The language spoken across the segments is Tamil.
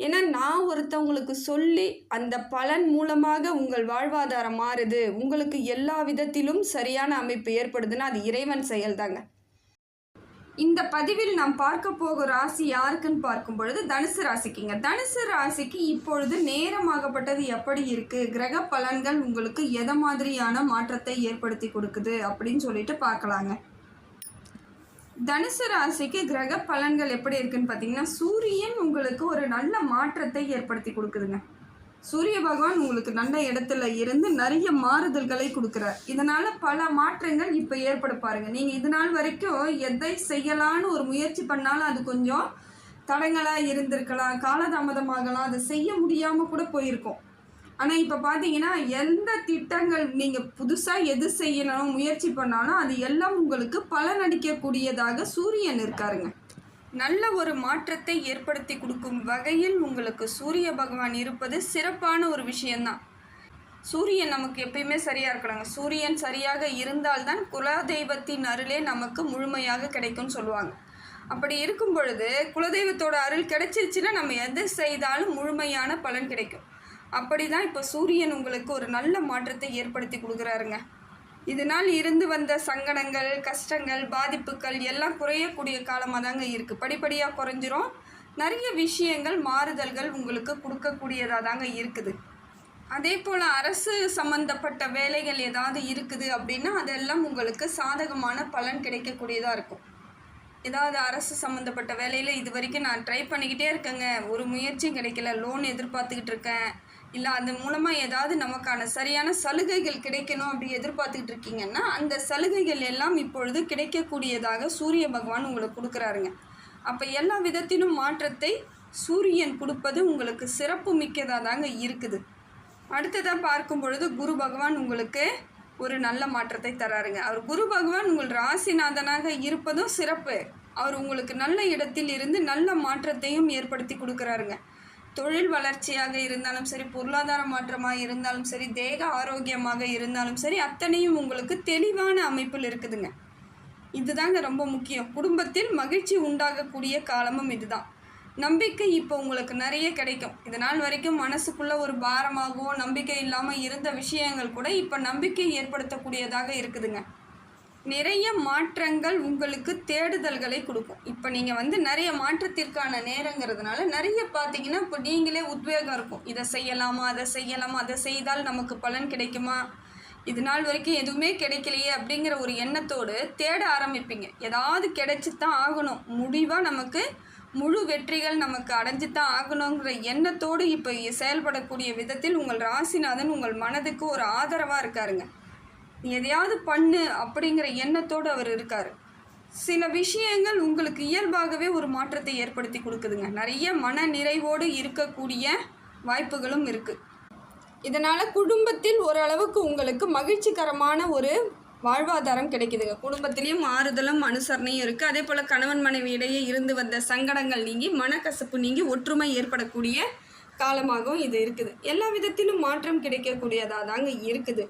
ஏன்னா நான் ஒருத்தவங்களுக்கு சொல்லி அந்த பலன் மூலமாக உங்கள் வாழ்வாதாரம் மாறுது. உங்களுக்கு எல்லா விதத்திலும் சரியான அமைப்பு ஏற்படுதுன்னா அது இறைவன் செயல்தாங்க. இந்த பதிவில் நாம் பார்க்க போகிற ராசி யாருக்குன்னு பார்க்கும் பொழுது தனுசு ராசிக்குங்க. தனுசு ராசிக்கு இப்பொழுது நேரமாகப்பட்டது எப்படி இருக்கு? கிரக பலன்கள் உங்களுக்கு எதை மாதிரியான மாற்றத்தை ஏற்படுத்தி கொடுக்குது அப்படின்னு சொல்லிட்டு பார்க்கலாங்க. தனுசு ராசிக்கு கிரக பலன்கள் எப்படி இருக்குன்னு பார்த்தீங்கன்னா சூரியன் உங்களுக்கு ஒரு நல்ல மாற்றத்தை ஏற்படுத்தி கொடுக்குதுங்க. சூரிய பகவான் உங்களுக்கு நல்ல இடத்துல இருந்து நிறைய மாறுதல்களை கொடுக்குறார். இதனால பல மாற்றங்கள் இப்போ ஏற்பட பாருங்க. நீங்கள் இது நாள் வரைக்கும் எதை செய்யலான்னு ஒரு முயற்சி பண்ணாலும் அது கொஞ்சம் தடங்களாக இருந்திருக்கலாம் காலதாமதமாகலாம். அதை செய்ய முடியாமல் கூட போயிருக்கோம். ஆனால் இப்போ பார்த்தீங்கன்னா எந்த திட்டங்கள் நீங்கள் புதுசாக எது செய்யணும் முயற்சி பண்ணாலும் அது எல்லாம் உங்களுக்கு பலனடிக்கக்கூடியதாக சூரியன் இருக்காருங்க. நல்ல ஒரு மாற்றத்தை ஏற்படுத்தி கொடுக்கும் வகையில் உங்களுக்கு சூரிய பகவான் இருப்பது சிறப்பான ஒரு விஷயந்தான் சூரியன் நமக்கு எப்பயுமே சரியாக இருக்கணுங்க. சூரியன் சரியாக இருந்தால்தான் குலதெய்வத்தின் அருளே நமக்கு முழுமையாக கிடைக்கும்னு சொல்லுவாங்க. அப்படி இருக்கும் பொழுது குலதெய்வத்தோட அருள் கிடைச்சிருச்சுன்னா நம்ம எது செய்தாலும் முழுமையான பலன் கிடைக்கும். அப்படி தான் இப்போ சூரியன் உங்களுக்கு ஒரு நல்ல மாற்றத்தை ஏற்படுத்தி கொடுக்குறாருங்க. இதனால் இருந்து வந்த சங்கடங்கள் கஷ்டங்கள் பாதிப்புகள் எல்லாம் குறையக்கூடிய காலமாக தாங்க இருக்குது படிப்படியாக குறைஞ்சிரும். நிறைய விஷயங்கள் மாறுதல்கள் உங்களுக்கு கொடுக்கக்கூடியதாக தாங்க இருக்குது. அதே போல் அரசு சம்மந்தப்பட்ட வேலைகள் ஏதாவது இருக்குது அப்படின்னா அதெல்லாம் உங்களுக்கு சாதகமான பலன் கிடைக்கக்கூடியதாக இருக்கும். ஏதாவது அரசு சம்மந்தப்பட்ட வேலையில் இது வரைக்கும் நான் ட்ரை பண்ணிக்கிட்டே இருக்கேங்க. ஒரு முயற்சியும் கிடைக்கல. லோன் எதிர்பார்த்துக்கிட்டு இருக்கேன். இல்லை அது மூலமாக ஏதாவது நமக்கான சரியான சலுகைகள் கிடைக்கணும் அப்படி எதிர்பார்த்துக்கிட்டு இருக்கீங்கன்னா அந்த சலுகைகள் எல்லாம் இப்பொழுது கிடைக்கக்கூடியதாக சூரிய பகவான் உங்களுக்கு கொடுக்குறாருங்க. அப்போ எல்லா விதத்திலும் மாற்றத்தை சூரியன் கொடுப்பது உங்களுக்கு சிறப்பு மிக்கதாக தாங்க இருக்குது. அடுத்ததாக பார்க்கும் பொழுது குரு பகவான் உங்களுக்கு ஒரு நல்ல மாற்றத்தை தராருங்க. அவர் குரு பகவான் உங்கள் ராசிநாதனாக இருப்பதும் சிறப்பு. அவர் உங்களுக்கு நல்ல இடத்தில் இருந்து நல்ல மாற்றத்தையும் ஏற்படுத்தி கொடுக்குறாருங்க. தொழில் வளர்ச்சியாக இருந்தாலும் சரி பொருளாதார மாற்றமாக இருந்தாலும் சரி தேக ஆரோக்கியமாக இருந்தாலும் சரி அத்தனையும் உங்களுக்கு தெளிவான அமைப்பில் இருக்குதுங்க. இதுதாங்க ரொம்ப முக்கியம். குடும்பத்தில் மகிழ்ச்சி உண்டாகக்கூடிய காலமும் இதுதான். நம்பிக்கை இப்போ உங்களுக்கு நிறைய கிடைக்கும். இது நாள் வரைக்கும் மனசுக்குள்ள ஒரு பாரமாகவோ நம்பிக்கை இல்லாமல் இருந்த விஷயங்கள் கூட இப்போ நம்பிக்கை ஏற்படுத்தக்கூடியதாக இருக்குதுங்க. நிறைய மாற்றங்கள் உங்களுக்கு தேடுதல்களை கொடுக்கும். இப்போ நீங்கள் வந்து நிறைய மாற்றத்திற்கான நேரங்கிறதுனால நிறைய பார்த்தீங்கன்னா இப்போ நீங்களே உத்வேகம் இருக்கும். இதை செய்யலாமா அதை செய்யலாமா அதை செய்தால் நமக்கு பலன் கிடைக்குமா? இது நாள் வரைக்கும் எதுவுமே கிடைக்கலையே அப்படிங்கிற ஒரு எண்ணத்தோடு தேட ஆரம்பிப்பீங்க. ஏதாவது கிடைச்சி தான் ஆகணும். முடிவாக நமக்கு முழு வெற்றிகள் நமக்கு அடைஞ்சு தான் ஆகணுங்கிற எண்ணத்தோடு இப்போ செயல்படக்கூடிய விதத்தில் உங்கள் ராசிநாதன் உங்கள் மனதுக்கு ஒரு ஆதரவாக இருக்காருங்க. நீ எதையாவது பண்ணு அப்படிங்கிற எண்ணத்தோடு அவர் இருக்கார். சில விஷயங்கள் உங்களுக்கு இயல்பாகவே ஒரு மாற்றத்தை ஏற்படுத்தி கொடுக்குதுங்க. நிறைய மன நிறைவோடு இருக்கக்கூடிய வாய்ப்புகளும் இருக்குது இதனால் குடும்பத்தில் ஓரளவுக்கு உங்களுக்கு மகிழ்ச்சிகரமான ஒரு வாழ்வாதாரம் கிடைக்குதுங்க. குடும்பத்திலையும் ஆறுதலும் அனுசரணையும் இருக்குது அதே போல் கணவன் மனைவி இடையே இருந்து வந்த சங்கடங்கள் நீங்கி மனக்கசப்பு நீங்கி ஒற்றுமை ஏற்படக்கூடிய காலமாகவும் இது இருக்குது. எல்லா விதத்திலும் மாற்றம் கிடைக்கக்கூடியதாக தாங்க இருக்குது.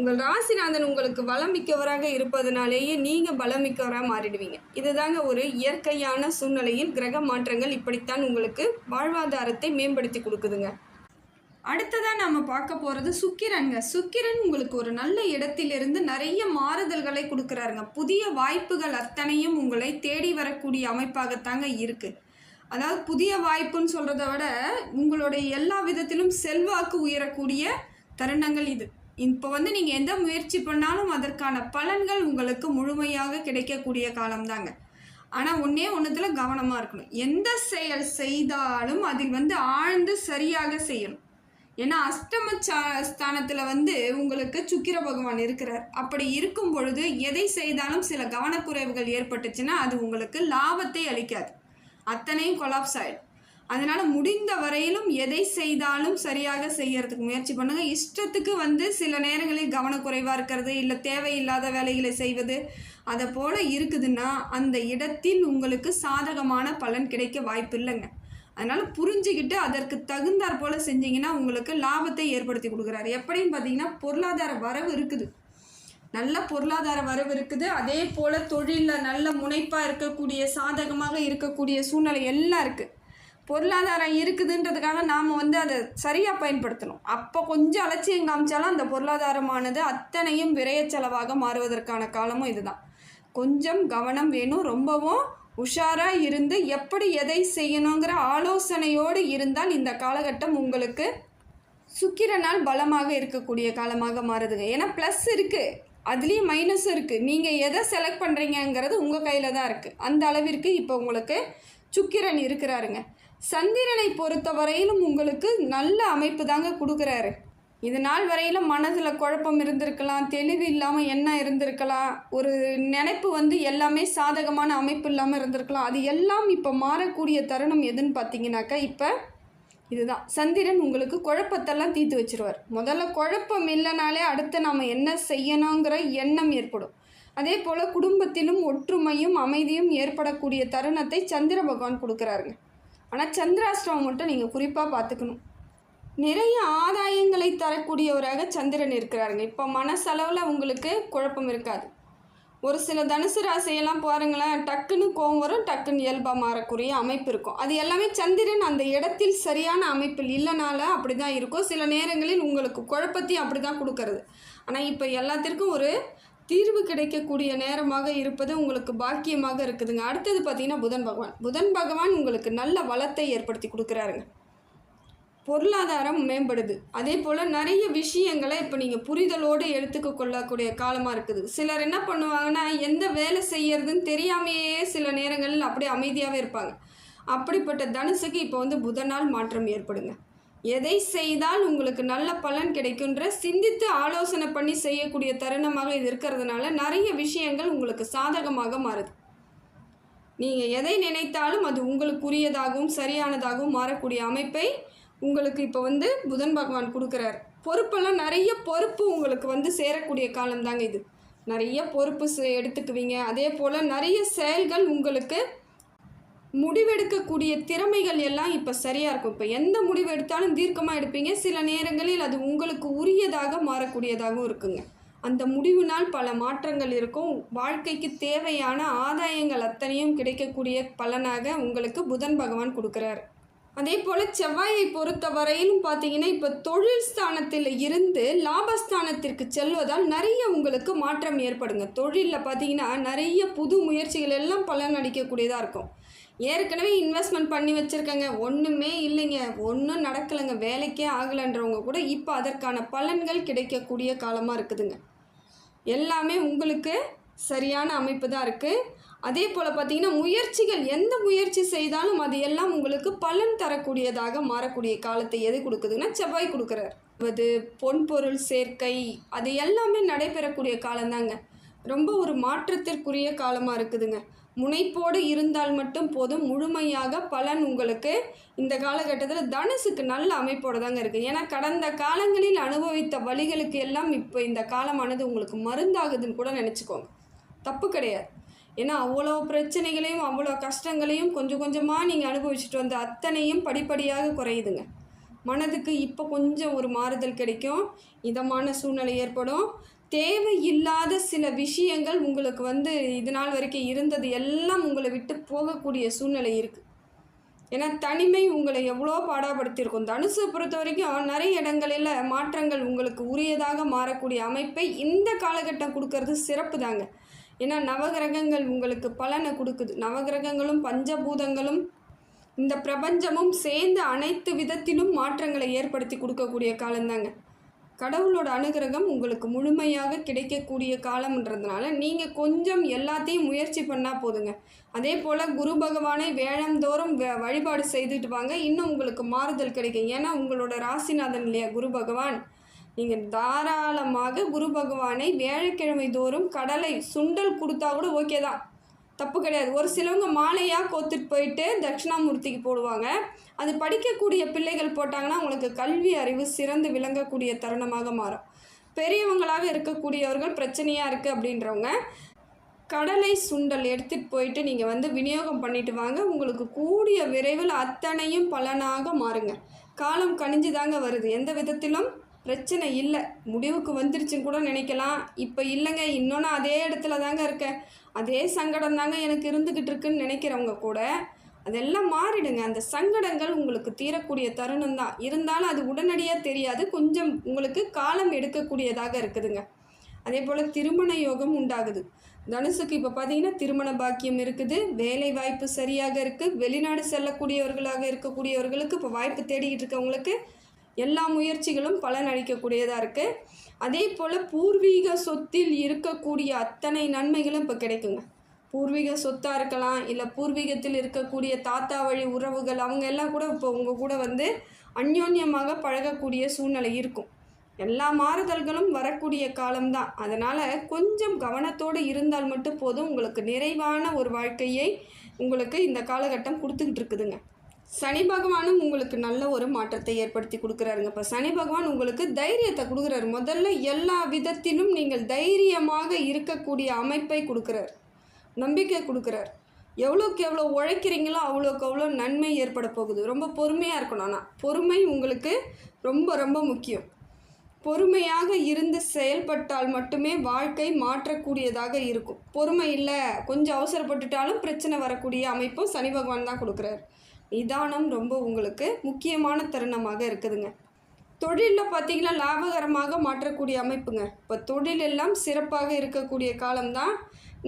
உங்கள் ராசிநாதன் உங்களுக்கு பலமிக்கவராக இருப்பதனாலேயே நீங்கள் பலமிக்கவராக மாறிடுவீங்க. இதுதாங்க ஒரு இயற்கையான சூழ்நிலையில் கிரக மாற்றங்கள் இப்படித்தான் உங்களுக்கு வாழ்வாதாரத்தை மேம்படுத்தி கொடுக்குதுங்க. அடுத்ததாக நம்ம பார்க்க போகிறது சுக்கிரனுங்க. சுக்கிரன் உங்களுக்கு ஒரு நல்ல இடத்திலிருந்து நிறைய மாறுதல்களை கொடுக்குறாருங்க. புதிய வாய்ப்புகள் அத்தனையும் உங்களை தேடி வரக்கூடிய அமைப்பாகத்தாங்க இருக்குது அதாவது புதிய வாய்ப்புன்னு சொல்கிறத விட உங்களுடைய எல்லா விதத்திலும் செல்வாக்கு உயரக்கூடிய தருணங்கள் இது. இப்போ வந்து நீங்கள் எந்த முயற்சி பண்ணாலும் அதற்கான பலன்கள் உங்களுக்கு முழுமையாக கிடைக்கக்கூடிய காலம்தாங்க. ஆனால் ஒன்றே ஒன்றுத்தில் கவனமாக இருக்கணும். எந்த செயல் செய்தாலும் அதில் வந்து ஆழ்ந்து சரியாக செய்யணும். ஏன்னா அஷ்டம சா ஸ்தானத்தில் வந்து உங்களுக்கு சுக்கிர பகவான் இருக்கிறார். அப்படி இருக்கும் பொழுது எதை செய்தாலும் சில கவனக்குறைவுகள் ஏற்பட்டுச்சுன்னா அது உங்களுக்கு லாபத்தை அளிக்காது. அத்தனையும் கொலாப்ஸ் ஆகிடும் அதனால் முடிந்த வரையிலும் எதை செய்தாலும் சரியாக செய்யறதுக்கு முயற்சி பண்ணுங்க. இஷ்டத்துக்கு வந்து சில நேரங்களில் கவனக்குறைவாக இருக்கிறது இல்லை தேவையில்லாத வேலைகளை செய்வது அதை போல் இருக்குதுன்னா அந்த இடத்தில் உங்களுக்கு சாதகமான பலன் கிடைக்க வாய்ப்பு இல்லைங்க அதனால் புரிஞ்சுக்கிட்டு அதற்கு தகுந்தாற் போல் செஞ்சீங்கன்னா உங்களுக்கு லாபத்தை ஏற்படுத்தி கொடுக்குறாரு. எப்படின்னு பார்த்தீங்கன்னா பொருளாதார வரவு இருக்குது. நல்ல பொருளாதார வரவு இருக்குது. அதே போல் தொழிலில் நல்ல முனைப்பாக இருக்கக்கூடிய சாதகமாக இருக்கக்கூடிய சூழ்நிலை எல்லாம் இருக்குது பொருளாதாரம் இருக்குதுன்றதுக்காக நாம் வந்து அதை சரியாக பயன்படுத்தணும். அப்போ கொஞ்சம் அலட்சியம் காமிச்சாலும் அந்த பொருளாதாரமானது அத்தனையும் விரைய செலவாக மாறுவதற்கான காலமும் இதுதான். கொஞ்சம் கவனம் வேணும். ரொம்பவும் உஷாராக இருந்து எப்படி எதை செய்யணுங்கிற ஆலோசனையோடு இருந்தால் இந்த காலகட்டம் உங்களுக்கு சுக்கிரனால் பலமாக இருக்கக்கூடிய காலமாக மாறுதுங்க. ஏன்னா ப்ளஸ் இருக்குது அதுலேயும் மைனஸும் இருக்குது நீங்கள் எதை செலக்ட் பண்ணுறீங்கங்கிறது உங்கள் கையில் தான் இருக்குது அந்த அளவிற்கு இப்போ உங்களுக்கு சுக்கிரன் இருக்கிறாருங்க. சந்திரனை பொறுத்த வரையிலும் உங்களுக்கு நல்ல அமைப்பு தாங்க கொடுக்குறாரு. இது நாள் வரையிலும் மனதில் குழப்பம் இருந்திருக்கலாம் தெளிவு இல்லாமல் என்ன இருந்திருக்கலாம் ஒரு நினைப்பு வந்து எல்லாமே சாதகமான அமைப்பு இல்லாமல் இருந்திருக்கலாம். அது எல்லாம் இப்போ மாறக்கூடிய தருணம் எதுன்னு பார்த்தீங்கன்னாக்கா இப்போ இதுதான். சந்திரன் உங்களுக்கு குழப்பத்தெல்லாம் தீர்த்து வச்சிருவார். முதல்ல குழப்பம் இல்லைனாலே அடுத்து நாம் என்ன செய்யணுங்கிற எண்ணம் ஏற்படும். அதே போல் குடும்பத்திலும் ஒற்றுமையும் அமைதியும் ஏற்படக்கூடிய தருணத்தை சந்திர பகவான் கொடுக்குறாருங்க. ஆனால் சந்திராஷ்டிரமம் மட்டும் நீங்கள் குறிப்பாக பார்த்துக்கணும். நிறைய ஆதாயங்களை தரக்கூடியவராக சந்திரன் இருக்கிறாருங்க. இப்போ மனசளவில் உங்களுக்கு குழப்பம் இருக்காது. ஒரு சில தனுசு ராசியெல்லாம் பாருங்களேன் டக்குன்னு கோவம் வரும் டக்குன்னு இயல்பாக மாறக்கூடிய அமைப்பு இருக்கும். அது எல்லாமே சந்திரன் அந்த இடத்தில் சரியான அமைப்பில் இல்லைனால அப்படி தான் இருக்கும். சில நேரங்களில் உங்களுக்கு குழப்பத்தையும் அப்படி தான் கொடுக்கறது. ஆனால் இப்போ எல்லாத்திற்கும் ஒரு தீர்வு கிடைக்கக்கூடிய நேரமாக இருப்பது உங்களுக்கு பாக்கியமாக இருக்குதுங்க. அடுத்தது பார்த்தீங்கன்னா புதன் பகவான். புதன் பகவான் உங்களுக்கு நல்ல வளத்தை ஏற்படுத்தி கொடுக்குறாருங்க. பொருளாதாரம் மேம்படுது. அதே போல் நிறைய விஷயங்களை இப்போ நீங்கள் புரிதலோடு எடுத்துக்க கொள்ளக்கூடிய காலமாக இருக்குது. சிலர் என்ன பண்ணுவாங்கன்னா எந்த வேலை செய்யறதுன்னு தெரியாமையே சில நேரங்களில் அப்படியே அமைதியாகவே இருப்பாங்க. அப்படிப்பட்ட தனுசுக்கு இப்போ வந்து புதனால் மாற்றம் ஏற்படுங்க. எதை செய்தால் உங்களுக்கு நல்ல பலன் கிடைக்குன்ற சிந்தித்து ஆலோசனை பண்ணி செய்யக்கூடிய தருணமாக இது இருக்கிறதுனால நிறைய விஷயங்கள் உங்களுக்கு சாதகமாக மாறுது. நீங்கள் எதை நினைத்தாலும் அது உங்களுக்குரியதாகவும் சரியானதாகவும் மாறக்கூடிய அமைப்பை உங்களுக்கு இப்போ வந்து புதன் பகவான் கொடுக்குறாரு. பொறுப்பெல்லாம் நிறைய பொறுப்பு உங்களுக்கு வந்து சேரக்கூடிய காலம் தாங்க இது. நிறைய பொறுப்பு எடுத்துக்குவீங்க. அதே போல் நிறைய செயல்கள் உங்களுக்கு முடிவெடுக்கக்கூடிய திறமைகள் எல்லாம் இப்போ சரியாக இருக்கும். இப்போ எந்த முடிவு எடுத்தாலும் தீர்க்கமாக எடுப்பீங்க. சில நேரங்களில் அது உங்களுக்கு உரியதாக மாறக்கூடியதாகவும் இருக்குங்க. அந்த முடிவினால் பல மாற்றங்கள் இருக்கும். வாழ்க்கைக்கு தேவையான ஆதாயங்கள் அத்தனையும் கிடைக்கக்கூடிய பலனாக உங்களுக்கு புதன் பகவான் கொடுக்குறாரு. அதே போல் செவ்வாயை பொறுத்த வரையிலும் பார்த்தீங்கன்னா இப்போ தொழில் ஸ்தானத்தில் இருந்து லாபஸ்தானத்திற்கு செல்வதால் நிறைய உங்களுக்கு மாற்றம் ஏற்படுங்க. தொழிலில் பார்த்தீங்கன்னா நிறைய புது முயற்சிகள் எல்லாம் பலன் அளிக்கக்கூடியதாக இருக்கும். ஏற்கனவே இன்வெஸ்ட்மெண்ட் பண்ணி வச்சுருக்கங்க. ஒன்றுமே இல்லைங்க. ஒன்றும் நடக்கலைங்க. வேலைக்கே ஆகலைன்றவங்க கூட இப்போ அதற்கான பலன்கள் கிடைக்கக்கூடிய காலமாக இருக்குதுங்க. எல்லாமே உங்களுக்கு சரியான அமைப்பு தான் இருக்குது அதே போல் பார்த்தீங்கன்னா முயற்சிகள் எந்த முயற்சி செய்தாலும் அது எல்லாம் உங்களுக்கு பலன் தரக்கூடியதாக மாறக்கூடிய காலத்தை எது கொடுக்குதுன்னா செவ்வாய் கொடுக்குறார். அது பொன்பொருள் சேர்க்கை அது எல்லாமே நடைபெறக்கூடிய காலம்தாங்க. ரொம்ப ஒரு மாற்றத்திற்குரிய காலமாக இருக்குதுங்க. முனைப்போடு இருந்தால் மட்டும் போதும். முழுமையாக பலன் உங்களுக்கு இந்த காலகட்டத்தில் தனுசுக்கு நல்ல அமைப்போடு தாங்க இருக்குது ஏன்னா கடந்த காலங்களில் அனுபவித்த வழிகளுக்கு எல்லாம் இப்போ இந்த காலமானது உங்களுக்கு மருந்தாகுதுன்னு கூட நினச்சிக்கோங்க. தப்பு கிடையாது. ஏன்னா அவ்வளோ பிரச்சனைகளையும் அவ்வளோ கஷ்டங்களையும் கொஞ்சம் கொஞ்சமாக நீங்கள் அனுபவிச்சுட்டு வந்த அத்தனையும் படிப்படியாக குறையுதுங்க. மனதுக்கு இப்போ கொஞ்சம் ஒரு மாறுதல் கிடைக்கும். இதமான சூழ்நிலை ஏற்படும். தேவையில்லாத சில விஷயங்கள் உங்களுக்கு வந்து இது நாள் வரைக்கும் இருந்தது. எல்லாம் உங்களை விட்டு போகக்கூடிய சூழ்நிலை இருக்குது ஏன்னா தனிமை உங்களை எவ்வளோ பாடாப்படுத்தியிருக்கும். தனுசை பொறுத்த வரைக்கும் நிறைய இடங்களில் மாற்றங்கள் உங்களுக்கு உரியதாக மாறக்கூடிய அமைப்பை இந்த காலகட்டம் கொடுக்கறது சிறப்பு தாங்க. ஏன்னா நவகிரகங்கள் உங்களுக்கு பலனை கொடுக்குது. நவகிரகங்களும் பஞ்சபூதங்களும் இந்த பிரபஞ்சமும் சேர்ந்து அனைத்து விதத்திலும் மாற்றங்களை ஏற்படுத்தி கொடுக்கக்கூடிய காலம்தாங்க. கடவுளோட அனுகிரகம் உங்களுக்கு முழுமையாக கிடைக்கக்கூடிய காலம்ன்றதுனால நீங்கள் கொஞ்சம் எல்லாத்தையும் முயற்சி பண்ணால் போதுங்க. அதே போல் குரு பகவானை வேழந்தோறும் வ- வழிபாடு செய்துட்டு வாங்க. இன்னும் உங்களுக்கு மாறுதல் கிடைக்கும். ஏன்னா உங்களோட ராசிநாதன் இல்லையா குரு பகவான்? நீங்கள் தாராளமாக குரு பகவானை வேழக்கிழமை தோறும் கடலை சுண்டல் கொடுத்தா கூட ஓகே தான். தப்பு கிடையாது. ஒரு சிலவங்க மாலையாக கோத்துட்டு போயிட்டு தட்சிணாமூர்த்திக்கு போடுவாங்க. அது படிக்கக்கூடிய பிள்ளைகள் போட்டாங்கன்னா அவங்களுக்கு கல்வி அறிவு சிறந்து விளங்கக்கூடிய தருணமாக மாறும். பெரியவங்களாக இருக்கக்கூடியவர்கள் பிரச்சனையாக இருக்குது அப்படின்றவங்க கடலை சுண்டல் எடுத்துகிட்டு போயிட்டு நீங்கள் வந்து விநியோகம் பண்ணிட்டு வாங்க. உங்களுக்கு கூடிய விரைவில் அத்தனையும் பலனாக மாறுங்க. காலம் கணிஞ்சு தாங்க வருது. எந்த விதத்திலும் பிரச்சனை இல்லை. முடிவுக்கு வந்துருச்சுன்னு கூட நினைக்கலாம். இப்போ இல்லைங்க. இன்னொன்று அதே இடத்துல தாங்க இருக்கேன். அதே சங்கடம் தாங்க எனக்கு இருந்துக்கிட்டு இருக்குன்னு நினைக்கிறவங்க கூட அதெல்லாம் மாறிடுங்க. அந்த சங்கடங்கள் உங்களுக்கு தீரக்கூடிய தருணம் தான். இருந்தாலும் அது உடனடியாக தெரியாது. கொஞ்சம் உங்களுக்கு காலம் எடுக்கக்கூடியதாக இருக்குதுங்க. அதே போல் திருமண யோகம் உண்டாகுது. தனுசுக்கு இப்போ பார்த்தீங்கன்னா திருமண பாக்கியம் இருக்குது. வேலை வாய்ப்பு சரியாக இருக்குது வெளிநாடு செல்லக்கூடியவர்களாக இருக்கக்கூடியவர்களுக்கு இப்போ வாய்ப்பு தேடிக்கிட்டு இருக்கவங்களுக்கு எல்லா முயற்சிகளும் பலன் அளிக்கக்கூடியதாக இருக்குது அதே போல் பூர்வீக சொத்தில் இருக்கக்கூடிய அத்தனை நன்மைகளும் இப்போ கிடைக்குங்க. பூர்வீக சொத்தாக இருக்கலாம் இல்லை பூர்வீகத்தில் இருக்கக்கூடிய தாத்தா வழி உறவுகள் அவங்க எல்லாம் கூட இப்போ உங்கள் கூட வந்து அந்யோன்யமாக பழகக்கூடிய சூழ்நிலை இருக்கும். எல்லா மாறுதல்களும் வரக்கூடிய காலம்தான் அதனால் கொஞ்சம் கவனத்தோடு இருந்தால் மட்டும் போதும். உங்களுக்கு நிறைவான ஒரு வாழ்க்கையை உங்களுக்கு இந்த காலகட்டம் கொடுத்துக்கிட்டு இருக்குதுங்க. சனி பகவானும் உங்களுக்கு நல்ல ஒரு மாற்றத்தை ஏற்படுத்தி கொடுக்குறாருங்க. இப்போ சனி பகவான் உங்களுக்கு தைரியத்தை கொடுக்குறாரு. முதல்ல எல்லா விதத்திலும் நீங்கள் தைரியமாக இருக்கக்கூடிய அமைப்பை கொடுக்குறார். நம்பிக்கை கொடுக்குறார். எவ்வளோக்கு எவ்வளோ உழைக்கிறீங்களோ அவ்வளோக்கு அவ்வளோ நன்மை ஏற்பட போகுது. ரொம்ப பொறுமையாக இருக்கணும். ஆனால் பொறுமை உங்களுக்கு ரொம்ப ரொம்ப முக்கியம். பொறுமையாக இருந்து செயல்பட்டால் மட்டுமே வாழ்க்கை மாற்றக்கூடியதாக இருக்கும். பொறுமை இல்லை கொஞ்சம் அவசரப்பட்டுட்டாலும் பிரச்சனை வரக்கூடிய அமைப்பும் சனி பகவான் தான் கொடுக்குறாரு. நிதானம் ரொம்ப உங்களுக்கு முக்கியமான தருணமாக இருக்குதுங்க. தொழிலில் பார்த்தீங்கன்னா லாபகரமாக மாற்றக்கூடிய அமைப்புங்க. இப்போ தொழில் எல்லாம் சிறப்பாக இருக்கக்கூடிய காலம்தான்.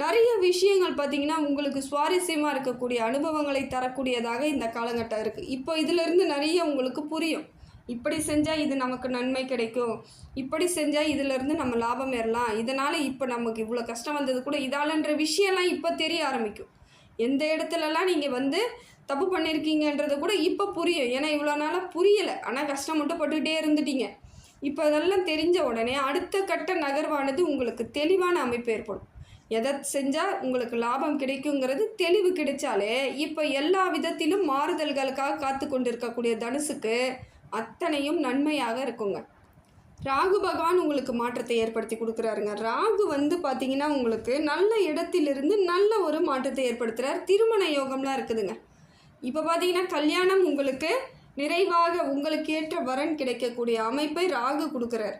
நிறைய விஷயங்கள் பார்த்தீங்கன்னா உங்களுக்கு சுவாரஸ்யமாக இருக்கக்கூடிய அனுபவங்களை தரக்கூடியதாக இந்த காலகட்டம் இருக்குது இப்போ இதிலிருந்து நிறைய உங்களுக்கு புரியும். இப்படி செஞ்சால் இது நமக்கு நன்மை கிடைக்கும். இப்படி செஞ்சால் இதிலிருந்து நம்ம லாபம் ஏறலாம். இதனால் இப்போ நமக்கு இவ்வளோ கஷ்டம் வந்தது கூட இதாலன்ற விஷயம்லாம் இப்போ தெரிய ஆரம்பிக்கும். எந்த இடத்துலலாம் நீங்கள் வந்து தப்பு பண்ணியிருக்கீங்கன்றது கூட இப்போ புரியும். ஏன்னா இவ்வளோ நாளாக புரியலை. ஆனால் கஷ்டம் மட்டும் பட்டுக்கிட்டே இருந்துட்டீங்க. இப்போ அதெல்லாம் தெரிஞ்ச உடனே அடுத்த கட்ட நகர்வானது உங்களுக்கு தெளிவான அமைப்பு ஏற்படும். எதை செஞ்சால் உங்களுக்கு லாபம் கிடைக்குங்கிறது தெளிவு கிடைச்சாலே இப்போ எல்லா விதத்திலும் மாறுதல்களுக்காக காத்து கொண்டு இருக்கக்கூடிய தனுசுக்கு அத்தனையும் நன்மையாக இருக்குங்க. ராகு பகவான் உங்களுக்கு மாற்றத்தை ஏற்படுத்தி கொடுக்குறாருங்க. ராகு வந்து பார்த்தீங்கன்னா உங்களுக்கு நல்ல இடத்திலிருந்து நல்ல ஒரு மாற்றத்தை ஏற்படுத்துகிறார் திருமண யோகம்லாம் இருக்குதுங்க. இப்போ பார்த்தீங்கன்னா கல்யாணம் உங்களுக்கு நிறைவாக உங்களுக்கு ஏற்ற வரன் கிடைக்கக்கூடிய அமைப்பை ராகு கொடுக்குறார்.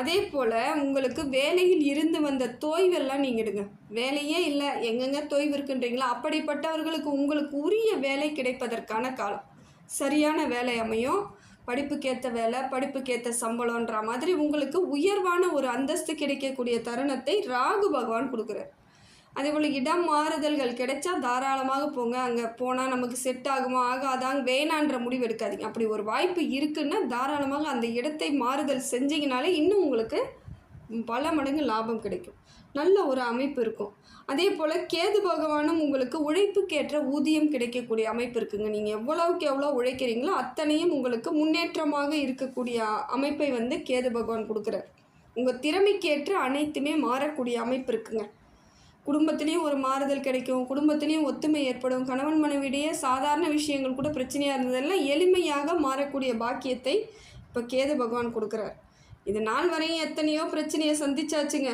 அதே போல் உங்களுக்கு வேலையில் இருந்து வந்த தோய்வெல்லாம் நீங்கள் எடுங்க வேலையே இல்லை எங்கெங்கே தொய்வு இருக்குன்றீங்களா அப்படிப்பட்டவர்களுக்கு உங்களுக்கு உரிய வேலை கிடைப்பதற்கான காலம். சரியான வேலை அமையும். படிப்புக்கேற்ற வேலை படிப்புக்கேற்ற சம்பளம்ன்ற மாதிரி உங்களுக்கு உயர்வான ஒரு அந்தஸ்து கிடைக்கக்கூடிய தருணத்தை ராகு பகவான் கொடுக்குறார். அதே போல் இடம் மாறுதல்கள் கிடைச்சா தாராளமாக போங்க. அங்கே போனால் நமக்கு செட் ஆகுமா? ஆகாதாங்க வேணான்ற முடிவு எடுக்காதீங்க. அப்படி ஒரு வாய்ப்பு இருக்குன்னா தாராளமாக அந்த இடத்தை மாறுதல் செஞ்சீங்கனாலே இன்னும் உங்களுக்கு பல மடங்கு லாபம் கிடைக்கும். நல்ல ஒரு அமைப்பு இருக்கும். அதே போல் கேது பகவானும் உங்களுக்கு உழைப்புக்கேற்ற ஊதியம் கிடைக்கக்கூடிய அமைப்பு இருக்குங்க. நீங்கள் எவ்வளவுக்கு எவ்வளோ உழைக்கிறீங்களோ அத்தனையும் உங்களுக்கு முன்னேற்றமாக இருக்கக்கூடிய அமைப்பை வந்து கேது பகவான் கொடுக்குறார். உங்கள் திறமைக்கேற்ற அனைத்துமே மாறக்கூடிய அமைப்பு இருக்குங்க. குடும்பத்துலேயும் ஒரு மாறுதல் கிடைக்கும். குடும்பத்துலேயும் ஒத்துமை ஏற்படும். கணவன் மனைவியிடையே சாதாரண விஷயங்கள் கூட பிரச்சனையாக இருந்ததெல்லாம் எளிமையாக மாறக்கூடிய பாக்கியத்தை இப்போ கேது பகவான் கொடுக்குறார். இது நாள் வரையும் எத்தனையோ பிரச்சனையை சந்திச்சாச்சுங்க.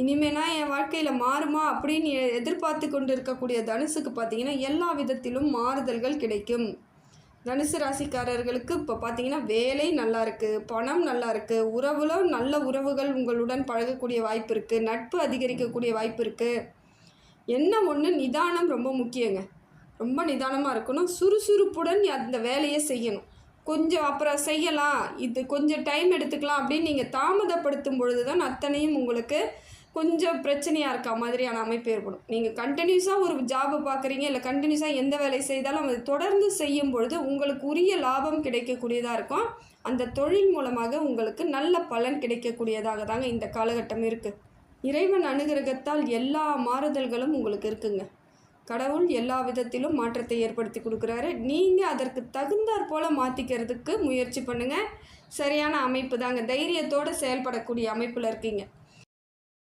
இனிமேனா என் வாழ்க்கையில் மாறுமா அப்படின்னு எதிர்பார்த்து கொண்டு இருக்கக்கூடிய தனுசுக்கு பார்த்தீங்கன்னா எல்லா விதத்திலும் மாறுதல்கள் கிடைக்கும். தனுசு ராசிக்காரர்களுக்கு இப்போ பார்த்தீங்கன்னா வேலை நல்லா இருக்குது பணம் நல்லா இருக்குது உறவுல நல்ல உறவுகள் உங்களுடன் பழகக்கூடிய வாய்ப்பு இருக்குது நட்பு அதிகரிக்கக்கூடிய வாய்ப்பு இருக்குது என்ன ஒன்று நிதானம் ரொம்ப முக்கியங்க. ரொம்ப நிதானமாக இருக்கணும். சுறுசுறுப்புடன் அந்த வேலையை செய்யணும். கொஞ்சம் அப்புறம் செய்யலாம். இது கொஞ்சம் டைம் எடுத்துக்கலாம் அப்படின்னு நீங்கள் தாமதப்படுத்தும் பொழுது தான் அத்தனையும் உங்களுக்கு கொஞ்சம் பிரச்சனையாக இருக்க மாதிரியான அமைப்பு ஏற்படும். நீங்கள் கண்டினியூஸாக ஒரு ஜாபை பார்க்குறீங்க இல்லை கண்டினியூஸாக எந்த வேலை செய்தாலும் அதை தொடர்ந்து செய்யும் பொழுது உங்களுக்கு உரிய லாபம் கிடைக்கக்கூடியதாக இருக்கும். அந்த தொழில் மூலமாக உங்களுக்கு நல்ல பலன் கிடைக்கக்கூடியதாக தாங்க இந்த காலகட்டம் இருக்குது இறைவன் அனுகிரகத்தால் எல்லா மாறுதல்களும் உங்களுக்கு இருக்குங்க. கடவுள் எல்லா விதத்திலும் மாற்றத்தை ஏற்படுத்தி கொடுக்குறாரு. நீங்கள் அதற்கு தகுந்தாற் போல் மாற்றிக்கிறதுக்கு முயற்சி பண்ணுங்கள் சரியான அமைப்பு தாங்க. தைரியத்தோடு செயல்படக்கூடிய அமைப்பில் இருக்கீங்க.